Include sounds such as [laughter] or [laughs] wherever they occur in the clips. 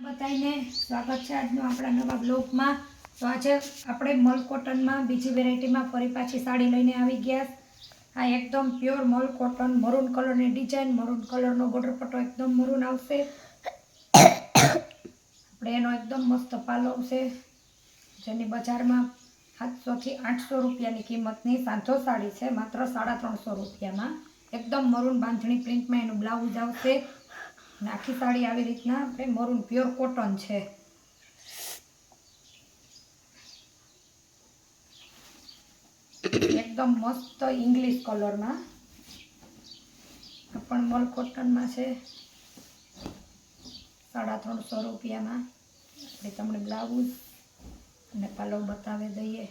બધાને સ્વાગત છે આજનો આપણા નવા બ્લોગમાં તો આજે આપણે મલ કોટનમાં બીજી વેરાયટીમાં ફરી પાછી સાડી લઈને આવી ગયા. આ એકદમ પ્યોર મલ કોટન મરૂન કલરની ડિઝાઇન મરૂન કલરનો બોર્ડર પટ્ટો એકદમ મરૂન આવશે. આપણે એનો એકદમ મસ્ત પાલો આવશે, જેની બજારમાં સાતસોથી આઠસો રૂપિયાની કિંમતની સાંધો સાડી છે, માત્ર સાડા ત્રણસો રૂપિયામાં. એકદમ મરૂન બાંધણી પ્રિન્ટમાં એનું બ્લાઉઝ આવશે. અને આખી સાડી આવી રીતના આપણે મરૂન પ્યોર કોટન છે. એકદમ મસ્ત ઇંગ્લિશ કલરમાં પણ મલ કોટનમાં છે. સાડા ત્રણસો રૂપિયામાં. આપણે તમને બ્લાઉઝ અને પાલવ બતાવી દઈએ.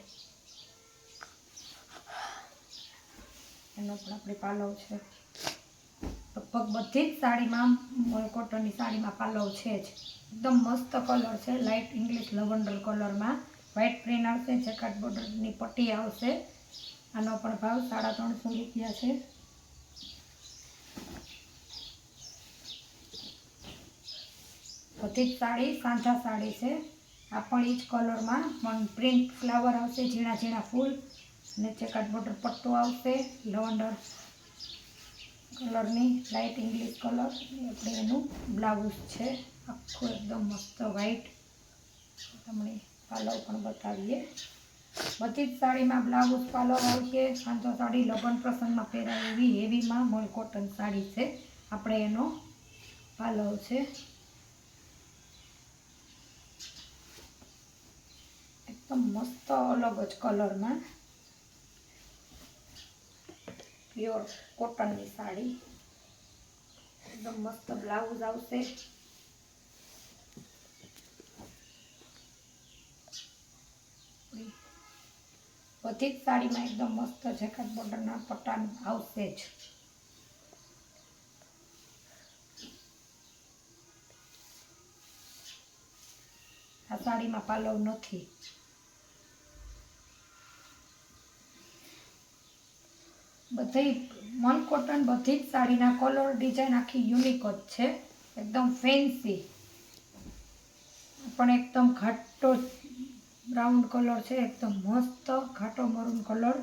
એનો પણ આપણે પાલવ છે. લગભગ બધી જ સાડીમાં મોલકોટનની સાડીમાં પાલવ છે જ. એકદમ મસ્ત કલર છે લાઇટ ઇંગ્લિશ લવંડર કલરમાં. વ્હાઇટ પ્રિન્ટ આવશે ચેકાટ બોર્ડરની પટ્ટી આવશે. આનો પણ ભાવ સાડા ત્રણસો રૂપિયા છે. બધી જ સાડી, સાંધા સાડી છે. આ પણ એ જ કલરમાં. પણ પ્રિન્ટ ફ્લાવર આવશે, ઝીણા ઝીણા ફૂલ. અને ચેકાટ બોર્ડર પટ્ટો આવશે, લવંડર. કલરની લાઇટ ઇંગ્લિશ કલર. આપણે એનું બ્લાઉઝ છે. આખું એકદમ મસ્ત વ્હાઈટ તમને પાલવ પણ બતાવીએ. બધી જ સાડીમાં બ્લાઉઝ, પાલવ આવશે. સાંતો સાડી લગ્ન પ્રસંગમાં પહેરાય એવી હેવીમાં મોલ કોટન સાડી છે. આપણે એનો પાલવ છે. એકદમ મસ્ત અલગ જ કલરમાં. પ્યોર કોટનની સાડી. એકદમ મસ્ત બ્લાઉઝ આવશે. બધી જ સાડીમાં એકદમ મસ્ત જેકેટ બોર્ડરના પટ્ટા આવશે જ. આ સાડીમાં પાલવ નથી. બધી મન કોટન બધી જ સાડીના કલર ડિઝાઇન આખી યુનિક જ છે. એકદમ ફેન્સી પણ એકદમ ઘાટો બ્રાઉન કલર છે. એકદમ મસ્ત ઘાટો મરૂન કલર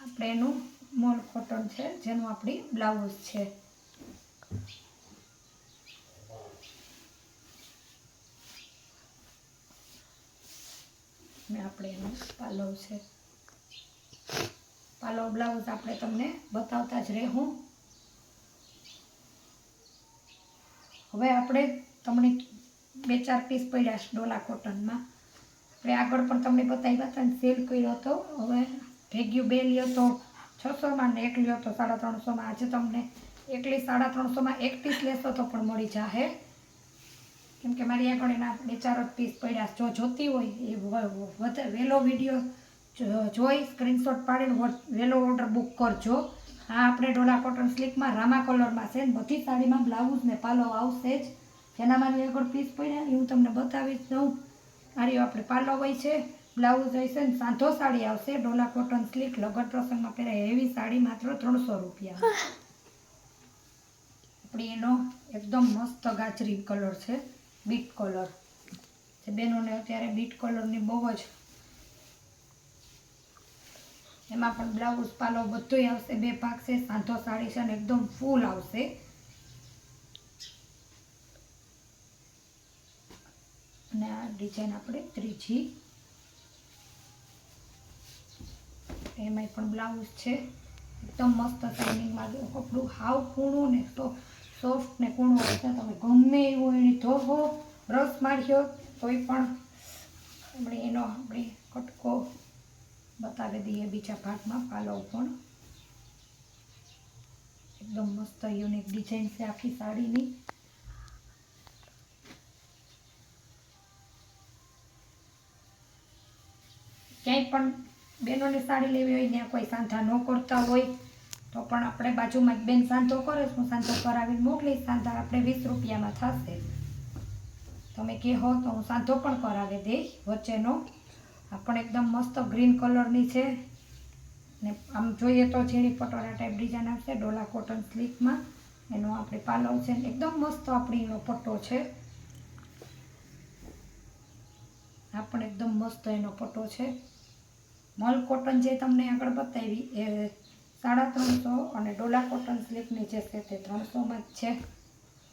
આપણે એનું મોલ કોટન છે, જેનું આપણી બ્લાઉઝ છે. આપણે એનો પાલવ છે. પાલવ બ્લાઉઝ આપણે તમને બતાવતા જ રહેવું હવે આપણે તમને બે ચાર પીસ પડ્યા છે ડોલા કોટનમાં આપણે આગળ પણ તમને બતાવ્યા હતા સેલ કર્યો હતો. હવે ભેગ્યું બે લ્યો તો છસોમાં ને એક લ્યો તો સાડા ત્રણસોમાં આજે તમને એકલી સાડા ત્રણસોમાં એક પીસ લેશો તો પણ મળી જાહે. કેમ કે મારી આગળ એના બે ચાર જ પીસ પડ્યા. જો જોતી હોય એ વહેલો વીડિયો જોઈ સ્ક્રીનશોટ પાડીને વહેલો ઓર્ડર બુક કરજો. હા આપણે ડોલા કોટન સ્લીકમાં રામા કલરમાં છે ને બધી સાડીમાં બ્લાઉઝ ને પાલો આવશે જ. જેના મારી આગળ પીસ પડ્યા એ હું તમને બતાવી દઉં મારી આપણે પાલો હોય છે બ્લાઉઝ હોય છે ને સાંધો સાડી આવશે. ડોલા કોટન સ્લીક લગન પ્રસંગમાં પહેરાય એવી સાડી માત્ર ત્રણસો રૂપિયા. [laughs] આપણી એનો એકદમ મસ્ત ગાજરી કલર છે. Beet colour. બહેનોને અત્યારે બીટ કલરની બહુ જ એમાં પણ બ્લાઉઝ પાલો બધુંય આવશે, બે ભાગ છે, સાંધો સાડી છે અને એકદમ ફૂલ આવશે. અને આ ડિઝાઇન આપણે ત્રીજી. એમાંય પણ બ્લાઉઝ છે. એકદમ મસ્ત શાઇનિંગમાં કપડું હાવ કૂણું ને તો સોફ્ટ ને કૂણું હશે તમે ગમે એવું એની ધોવો, બ્રશ માર્યો તોય પણ આપણે એનો આપણે કટકો બતાવી દઈએ બીજા ભાગમાં પાલવ પણ. એકદમ મસ્ત યુનિક ડિઝાઇન છે આખી સાડીની. ક્યાંય પણ બહેનોને સાડી લેવી હોય, ત્યાં કોઈ સાંધા ન કરતા હોય. તો પણ આપણે બાજુમાં બેન સાંધો કરે હું સાંધો કરાવીને મોકલીશ, સાંધા આપણે વીસ રૂપિયામાં થશે. તમે કહો તો હું સાંધો પણ કરાવી દઈશ. વચ્ચેનો આ પણ એકદમ મસ્ત ગ્રીન કલરની છે. ને આમ જોઈએ તો ઝીણી પટોળા ટાઈપ ડિઝાઇન આવશે, ડોલા કોટન સ્લીકમાં એનો આપણે પાલવ છે એકદમ મસ્ત આપણી પટ્ટો છે. આ પણ એકદમ મસ્ત એનો પટ્ટો છે. મલ કોટન જે તમને આગળ બતાવી, એ સાડા ત્રણસો અને ડોલા કોટન સ્લીપની જે છે તે ત્રણસોમાં જ છે.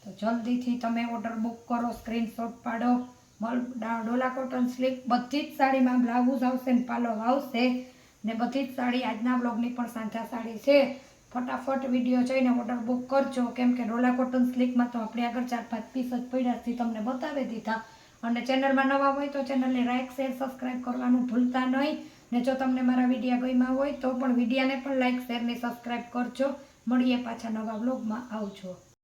તો જલ્દીથી તમે ઓર્ડર બુક કરો, સ્ક્રીનશોટ પાડો. મલ ડોલા કોટન સ્લીપ બધી જ સાડીમાં બ્લાઉઝ આવશે ને પાલો આવશે ને બધી જ સાડી આજના બ્લોગની પણ સાંધા સાડી છે. ફટાફટ વીડિયો જોઈને ઓર્ડર બુક કરજો, કેમ કે ડોલા કોટન સ્લીપમાં તો આપણે આગળ ચાર પાંચ પીસ જ પડ્યાથી તમને બતાવી દીધા. અને ચેનલમાં નવા હોય તો ચેનલને લાઇક શેર સબસ્ક્રાઈબ કરવાનું ભૂલતા નહીં. ને જો તમને મારા વિડીયા ગમ્યા હોય તો પણ વિડીયાને પણ લાઇક શેર ને સબસ્ક્રાઈબ કરજો. મળીએ પાછા નવા બ્લોગમાં આવજો.